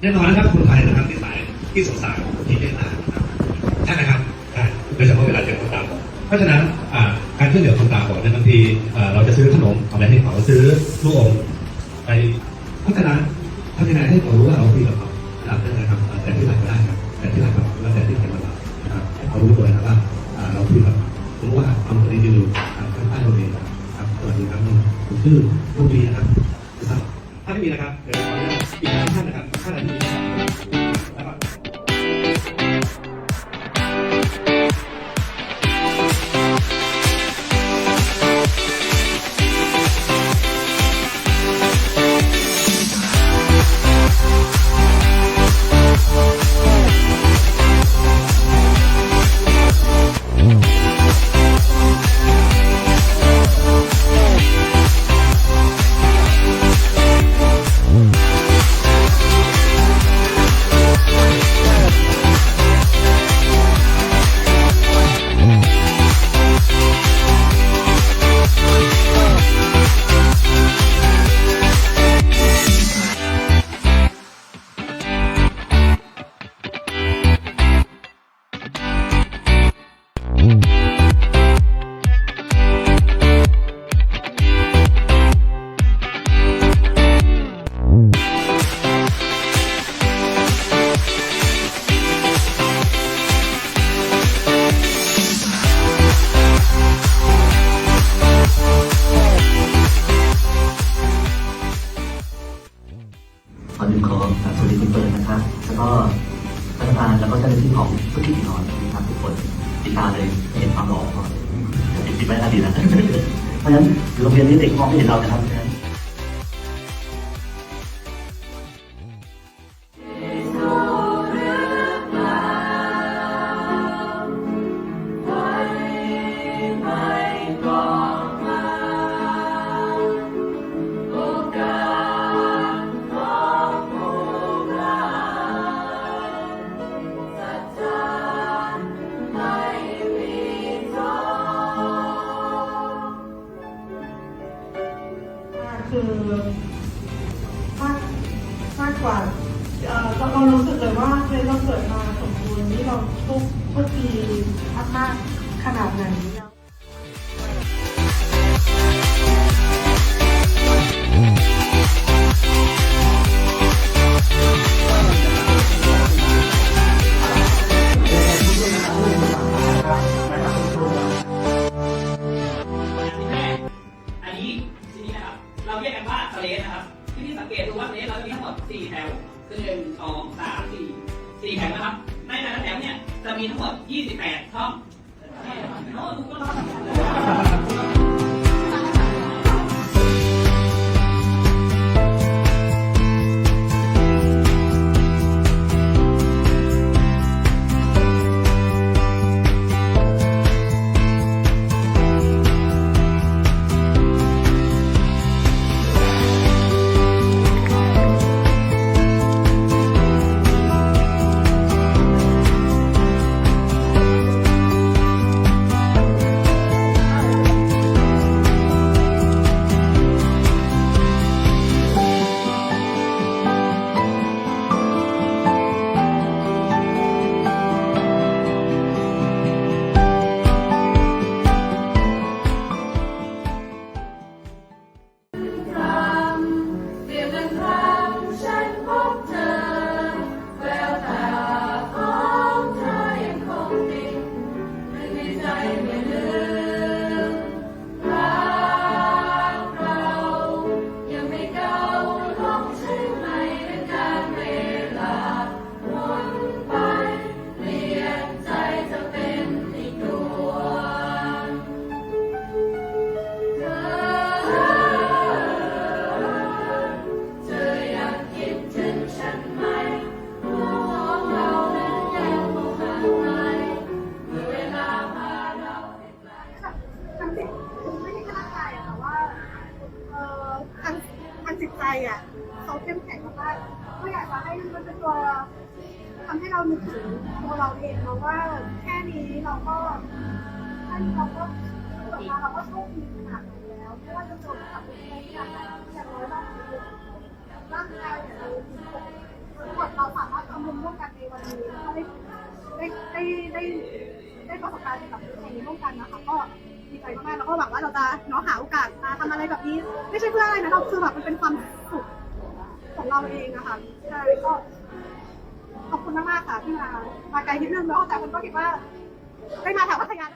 แน่นอนนะครับคนไทยนะครับเป็นสายที่สงสารที่เมตตานะครับใช่ไหมครับใช่โดยเฉพาะเวลาเจอคนตาบอดเพราะฉะนั้นการช่วยเหลือคนตาบอดเนี่ยบางทีเราจะซื้อขนมเอาไปให้เขาซื้อลูกอมไปพัฒนาทำยังไงให้เขารู้ว่าเราคุยกับเขาหลับได้นะครับแต่ที่หลังก็ได้ครับแต่ที่หลังก็แล้วแต่ที่ใครมาหลับนะครับเขารู้ตัวนะครับ อกราบสวัสดีคุณเปิดนะครับ แล้วก็ท่านประธานแล้วก็เจ้าหน้าที่ของสุขีนอนนะครับทุกคนติดตามเลยเห็นความหล่อของเราติดติดไว้อดีตนะเพราะฉะนั้นโรงเรียนนี้เด็กมองไม่เห็นเรานะครับ คือมากมากกว่าเอ่อเราเรารู้สึกเลยว่าเคยเราเกิดมาสมบูรณ์นี่เราทุกทุกปีมากๆขนาดไหน แผงนะครับ ในแต่ละแผงเนี่ยจะมีทั้งหมด 28ช่องโอ้ดูก็รอด มันเป็นตัวทำให้เรานึกถึงตัวเราเองเนาว่าแค่นี้เราก็แค่นี้เราก็เกิดมาเราก็โชคดีขนาดนี้แล้วไม่ว่าจะจบกับเป็นใครขาดไรอย่างน้อยบ้างร่างกายของเราปวดเราสามารถทำบุญร่วมกันในวันนี้ก็ได้ได้ได้ได้ได้ประสบการณ์กับตัวนี้ร่วมกันนะคะก็ดีใจมากแล้วก็หวังว่าเราจะเนาะหาโอกาสมาทำอะไรแบบนี้ ไม่ใช่เพื่ออะไรนะเราคือแบบมันเป็นความ ของเราเองนะคะใช่ก็ขอบคุณมากๆค่ะที่มามาไกลนิดนึงเนาะแต่คนก็คิดว่าได้มาแถวพัทยา